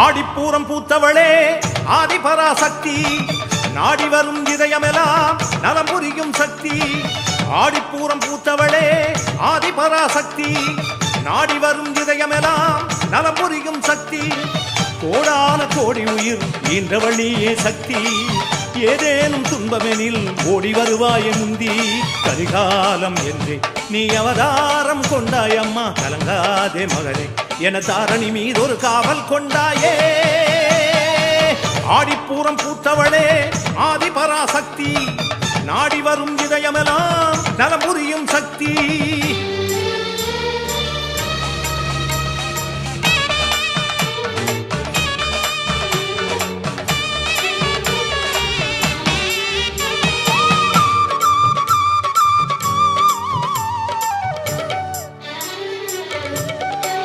ஆடிப்பூரம் பூத்தவளே ஆதிபராசக்தி. நாடி வரும் இதயமெல்லாம் நலம் புரியும் சக்தி. ஆடிப்பூரம் பூத்தவளே ஆதிபராசக்தி. நாடி வரும் இதயமெல்லாம் நலம் புரியும் சக்தி. கோடான கோடி உயிர் ஈன்றவழியே சக்தி. ஏதேனும் துன்பமெனில் ஓடி வருவாய முந்தி கரிகாலம் என்று. நீ அவதாரம் கொண்டாயம்மா கலங்காதே மகனே என தாரணி மீது ஒரு காவல் கொண்டாயே. ஆடிப்பூரம் பூத்தவளே ஆதிபராசக்தி. நாடி வரும் இதயமெல்லாம் நலமுறியும் சக்தி.